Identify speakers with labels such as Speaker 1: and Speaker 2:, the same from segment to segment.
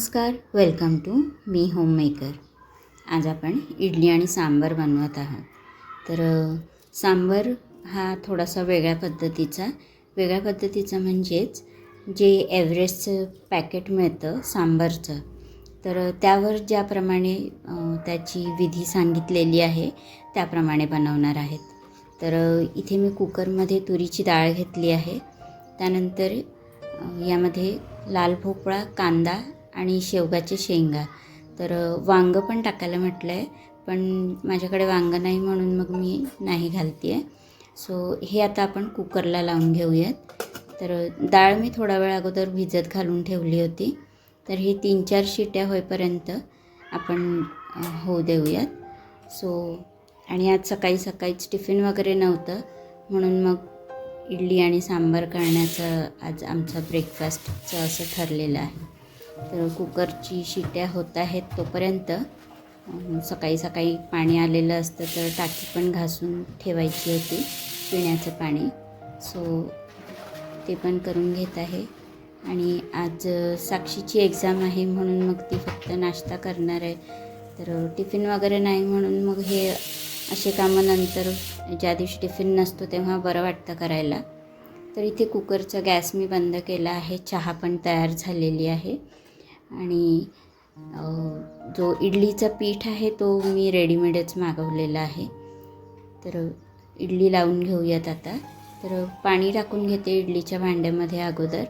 Speaker 1: नमस्कार welcome to me homemaker आज आपण इडली आणि सांबर बनवत आहोत. तर सांबर हा थोडासा वेगळ्या पद्धतीचा वेगळ्या पद्धतीचा म्हणजेच जे एव्हरेस्टचं पॅकेट मिळतं सांबरचं तर त्यावर ज्याप्रमाणे त्याची विधी सांगितलेली आहे त्याप्रमाणे बनवणार आहेत. तर इथे मी कुकरमध्ये तुरीची डाळ घेतली आहे. त्यानंतर यामध्ये लाल भोपळा कांदा आणि शेवगाचे शेंगा. तर वांगं पण टाकायला म्हटलं आहे पण माझ्याकडे वांगं नाही म्हणून मग मी नाही घालते आहे सो हे आता आपण कुकरला लावून घेऊयात. तर डाळ मी थोडा वेळ अगोदर भिजत घालून ठेवली होती. तर ही तीन चार शिट्या होईपर्यंत आपण होऊ देऊयात. सो आणि आज सकाळी सकाळीच टिफिन वगैरे नव्हतं म्हणून मग इडली आणि सांबार करण्याचं आज आमचा ब्रेकफास्टचं असं ठरलेलं आहे. तर कुकरची शिट्या होत आहेत तोपर्यंत सकाळी सकाळी पाणी आलेलं असतं तर टाकी पण घासून ठेवायची होती पिण्याचं पाणी. सो ते पण करून घेत आहे. आणि आज साक्षीची एक्झाम आहे म्हणून मग ती फक्त नाश्ता करणार आहे. तर टिफिन वगैरे नाही म्हणून मग हे असे कामं नंतर ज्या दिवशी टिफिन नसतो तेव्हा बरं वाटतं करायला. तर इथे कुकरचा गॅस मी बंद केला आहे. चहा पण तयार झालेली आहे. आणि जो इडलीचा पीठ आहे तो मी रेडीमेडच मागवलेला आहे. तर इडली लावून घेऊयात आता. तर पाणी टाकून घेते इडलीच्या भांड्यामध्ये अगोदर.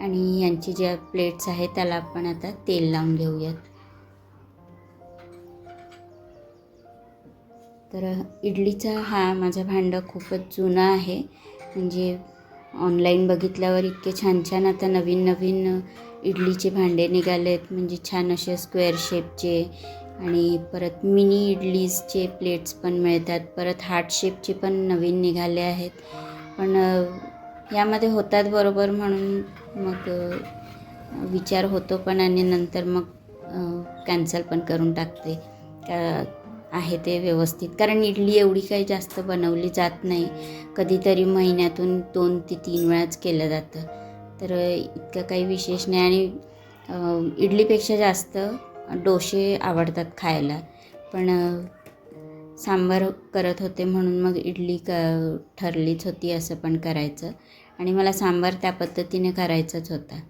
Speaker 1: आणि यांची ज्या प्लेट्स आहेत त्याला आपण आता तेल लावून घेऊयात. तर इडलीचा हा माझा भांडं खूपच जुना आहे. म्हणजे ऑनलाईन बघितल्यावर इतके छान छान आता नवीन नवीन इडलीचे भांडे निघाले आहेत म्हणजे छान असे स्क्वेअर शेपचे आणि परत मिनी इडलीजचे प्लेट्स पण मिळतात. परत हार्ट शेपचे पण नवीन निघाले आहेत. पण यामध्ये होतात बरोबर म्हणून मग विचार होतो पण आणि नंतर मग कॅन्सल पण करून टाकते. का आहे ते व्यवस्थित. कारण इडली एवढी काही जास्त बनवली जात नाही. कधीतरी महिन्यातून दोन ते तीन वेळाच केलं जातं. तर इतकं काही विशेष नाही. आणि इडलीपेक्षा जास्त डोसे आवडतात खायला. पण सांबार करत होते म्हणून मग इडली क ठरलीच होती असं पण करायचं. आणि मला सांबार त्या पद्धतीने करायचाच होता.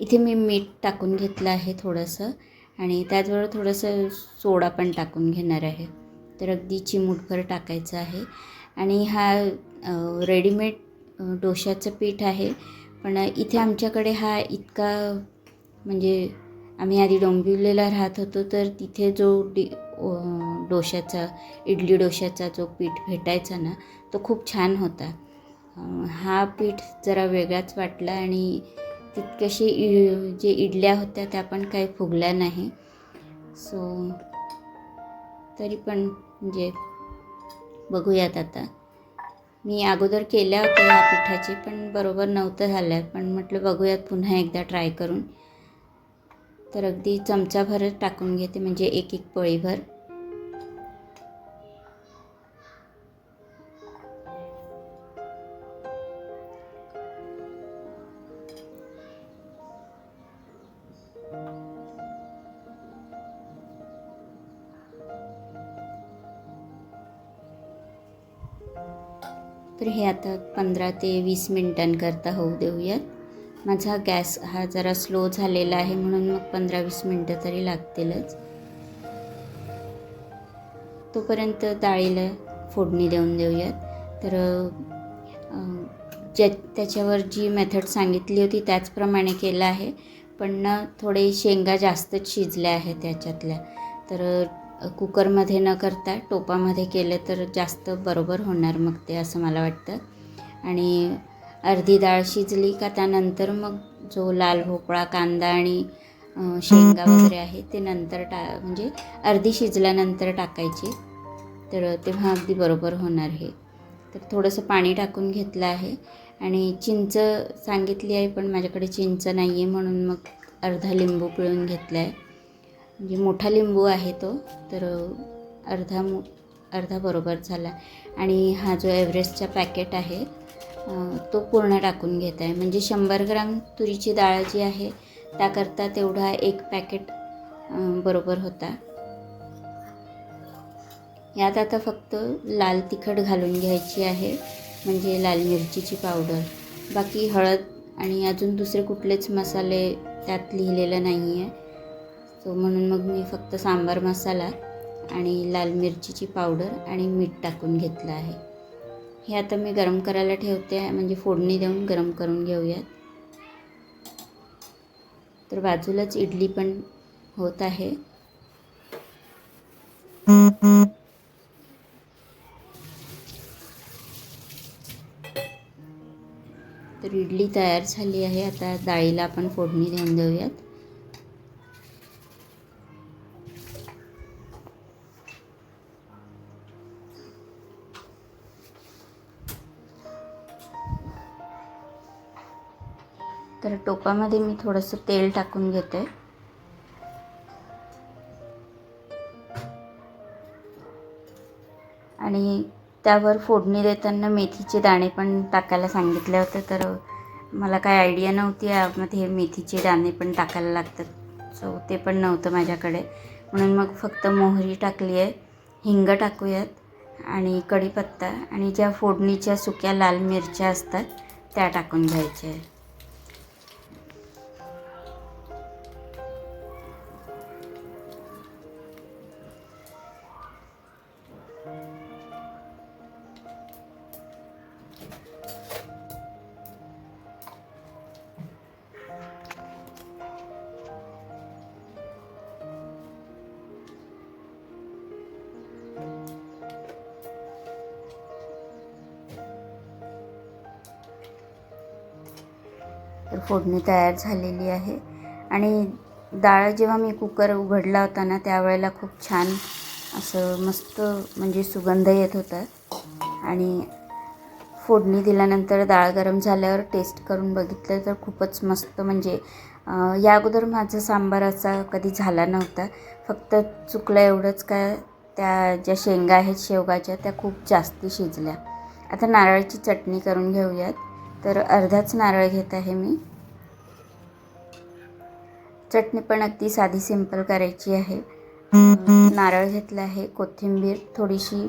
Speaker 1: इथे मी मीठ टाकून घेतलं आहे थोडंसं. आणि त्याचबरोबर थोडंसं सोडा पण टाकून घेणार आहे. तर अगदी चिमूटभर टाकायचं आहे. आणि हा रेडीमेड डोशाचं पीठ आहे. पण इथे आमच्याकडे हा इतका म्हणजे आम्ही आधी डोंबिवलीला राहत होतो तर तिथे जो डि डोशाचा डोश्याचा इडली डोश्याचा जो पीठ भेटायचा ना तो खूप छान होता. हा पीठ जरा वेगळाच वाटला आणि तितकेशी इ जे इडल्या होत्या त्या पण काही फुगल्या नाही. सो तरी पण म्हणजे बघूयात आता. मी अगोदर केल्या होत्या या पिठाचे पण बरोबर नव्हतं झाल्या. पण म्हटलं बघूयात पुन्हा एकदा ट्राय करून. तर अगदी चमचाभरच टाकून घेते म्हणजे एक एक पोळीभर. तर हे आता पंधरा ते वीस मिनटांकरता होऊ देऊयात. माझा गॅस हा जरा स्लो झालेला आहे म्हणून मग पंधरा वीस मिनटं तरी लागतीलच. तोपर्यंत डाळीला फोडणी देऊन देऊयात. तर ज्या त्याच्यावर जी मेथड सांगितली होती त्याचप्रमाणे केलं आहे. पण ना थोडे शेंगा जास्तच शिजल्या आहेत त्याच्यातल्या. तर कुकरमध्ये न करता टोपामध्ये केलं तर जास्त बरोबर होणार मग ते असं मला वाटतं. आणि अर्धी डाळ शिजली का त्यानंतर मग जो लाल भोपळा कांदा आणि शेंगा वगैरे आहे ते नंतर टा म्हणजे अर्धी शिजल्यानंतर टाकायची. तर तेव्हा अगदी बरोबर होणार हे. तर थोडंसं पाणी टाकून घेतलं आहे. आणि चिंच सांगितली आहे पण माझ्याकडे चिंच नाही आहे म्हणून मग अर्धा लिंबू पिळून घेतला आहे म्हणजे मोठा लिंबू आहे तो तर अर्धा मो अर्धा बरोबर झाला. आणि हा जो एव्हरेस्टचा पॅकेट आहे तो पूर्ण टाकून घेत आहे. म्हणजे शंभर ग्राम तुरीची डाळ जी आहे त्याकरता तेवढा एक पॅकेट बरोबर होता. यात आता फक्त लाल तिखट घालून घ्यायची आहे म्हणजे लाल मिरचीची पावडर. बाकी हळद आणि अजून दुसरे कुठलेच मसाले त्यात लिहिलेलं नाही आहे सो म्हणून मग मी फक्त सांबार मसाला आणि लाल मिरचीची पावडर आणि मीठ टाकून घेतलं आहे. हे आता मी गरम करायला ठेवते आहे. म्हणजे फोडणी देऊन गरम करून घेऊयात. तर बाजूलाच इडली पण होत आहे. तर इडली तयार झाली आहे. आता डाळीला आपण फोडणी देऊन देऊयात. तर टोपामध्ये मी थोडंसं तेल टाकून घेते. आणि त्यावर फोडणी देताना मेथीचे दाणे पण टाकायला सांगितले होते तर मला काय आयडिया नव्हती यामध्ये मेथीचे दाणे पण टाकायला लागतात. सो ते पण नव्हतं माझ्याकडे. म्हणून मग फक्त मोहरी टाकली आहे हिंग टाकूयात आणि कढीपत्ता आणि ज्या फोडणीच्या सुक्या लाल मिरच्या असतात त्या टाकून घ्यायच्या फोडणी तयार झालेली आहे. आणि डाळ जेव्हा मी कुकर उघडला होता ना त्यावेळेला खूप छान असं मस्त म्हणजे सुगंध येत होता. आणि फोडणी दिल्यानंतर डाळ गरम झाल्यावर टेस्ट करून बघितलं तर खूपच मस्त म्हणजे या अगोदर माझा सांबार असा कधी झाला नव्हता. फक्त चुकलं एवढंच का त्या ज्या शेंगा आहेत शेवगाच्या त्या खूप जास्ती शिजल्या. आता नारळाची चटणी करून घेऊयात. तर अर्धाच नारळ घेत आहे मी. चटणी पण अगदी साधी सिंपल करायची आहे. नारळ घेतला आहे कोथिंबीर थोडीशी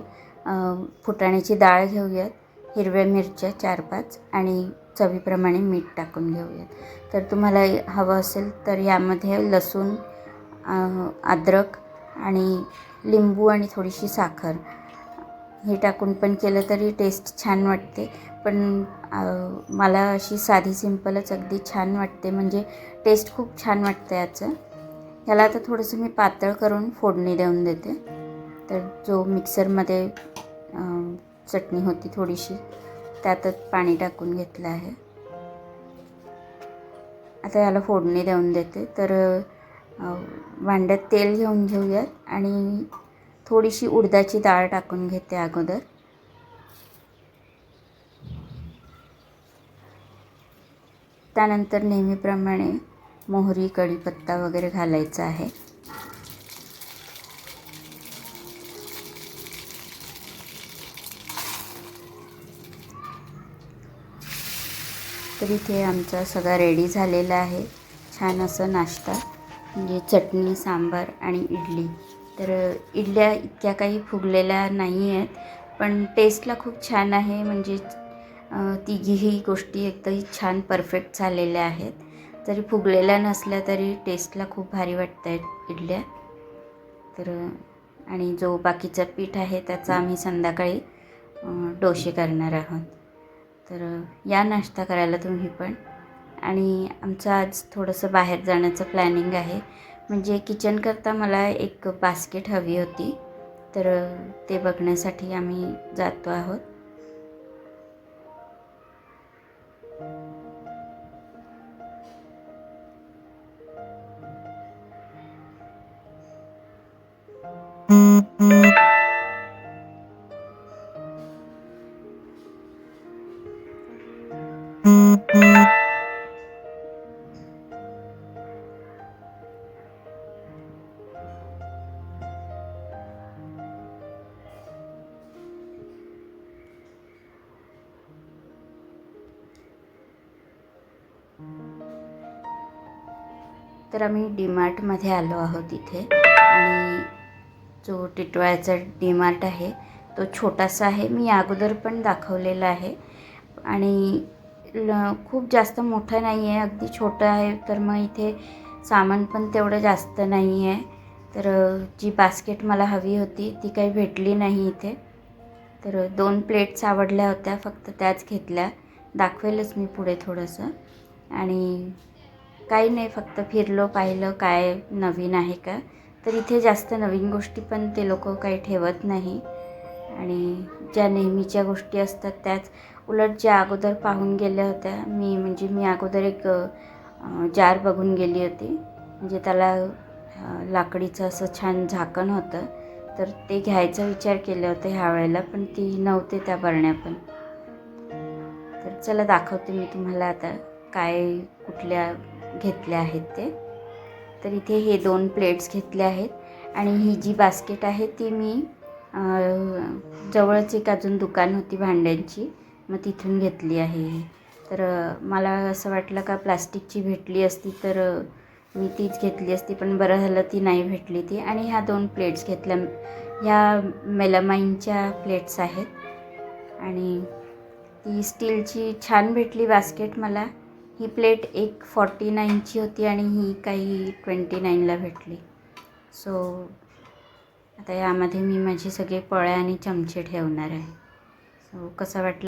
Speaker 1: फुटाण्याची डाळ घेऊयात हिरव्या मिरच्या चार पाच आणि चवीप्रमाणे मीठ टाकून घेऊयात. तर तुम्हाला हवं असेल तर यामध्ये लसूण अद्रक आणि लिंबू आणि थोडीशी साखर. हे टाकून पण केलं तरी टेस्ट छान वाटते. पण मला अशी साधी सिंपलच अगदी छान वाटते. म्हणजे टेस्ट खूप छान वाटतं याचं. याला आता थोडंसं मी पातळ करून फोडणी देऊन देते. तर जो मिक्सरमध्ये चटणी होती थोडीशी त्यातच पाणी टाकून घेतलं आहे. आता याला फोडणी देऊन देते. तर भांड्यात तेल घेऊन घेऊयात आणि थोडीशी उडदाची डाळ टाकून घेते अगोदर. त्यानंतर नेहमीप्रमाणे मोहरी कढीपत्ता वगैरे घालायचा आहे. तर इथे आमचा सगळा रेडी झालेला आहे. छान असं नाश्ता म्हणजे चटणी सांबार आणि इडली. तर इडल्या इतक्या काही फुगलेल्या नाही आहेत पण टेस्टला खूप छान आहे. म्हणजे तिघीही गोष्टी एकदम छान परफेक्ट झालेल्या आहेत. जरी फुगलेल्या नसल्या तरी टेस्टला खूप भारी वाटत आहेत इडल्या. तर आणि जो बाकीचा पीठ आहे त्याचा आम्ही संध्याकाळी डोसे करणार आहोत. तर या नाश्ता करायला तुम्ही पण. आणि आमचं आज थोडंसं बाहेर जाण्याचं प्लॅनिंग आहे. म्हणजे किचनकरता मला एक बास्केट हवी होती. तर ते बघण्यासाठी आम्ही जातो आहोत. तर आम्ही डीमार्टमध्ये आलो आहोत इथे. आणि जो टिटवाळ्याचा डीमार्ट आहे तो छोटासा आहे. मी अगोदर पण दाखवलेला आहे. आणि खूप जास्त मोठा नाही आहे. अगदी छोटं आहे. तर मग इथे सामान पण तेवढं जास्त नाही आहे. तर जी बास्केट मला हवी होती ती काही भेटली नाही इथे. तर दोन प्लेट्स आवडल्या होत्या. फक्त त्याच घेतल्या. दाखवेलच मी पुढे थोडंसं. आणि काही नाही फक्त फिरलो पाहिलं काय नवीन आहे का. तर इथे जास्त नवीन गोष्टी पण ते लोक काही ठेवत नाही. आणि ज्या नेहमीच्या गोष्टी असतात त्याच उलट ज्या अगोदर पाहून गेल्या होत्या मी म्हणजे मी अगोदर एक जार बघून गेली होती. म्हणजे त्याला लाकडीचं असं छान झाकण होतं. तर ते घ्यायचा विचार केले होते ह्या वेळेला पण ती नव्हते त्या बरण्या पण. तर चला दाखवते मी तुम्हाला आता काय कुठल्या घेतले आहेत ते. तर इथे हे दोन प्लेट्स घेतले आहेत. आणि ही जी बास्केट आहे ती मी जवळच एक अजून दुकान होती भांड्यांची. मग तिथून घेतली आहे तर मला असं वाटलं का प्लास्टिकची भेटली असती तर मी तीच घेतली असती पण बरं झालं ती नाही भेटली ती. आणि ह्या दोन प्लेट्स घेतल्या. ह्या मेलामाईनच्या प्लेट्स आहेत. आणि ती स्टीलची छान भेटली बास्केट मला. ही प्लेट एक फॉर्टी नाईनची होती आणि ही काही ट्वेंटी नाईनला भेटली. सो आता यामध्ये मी माझे सगळे पळ्या आणि चमचे ठेवणार आहे. सो कसा वाटला?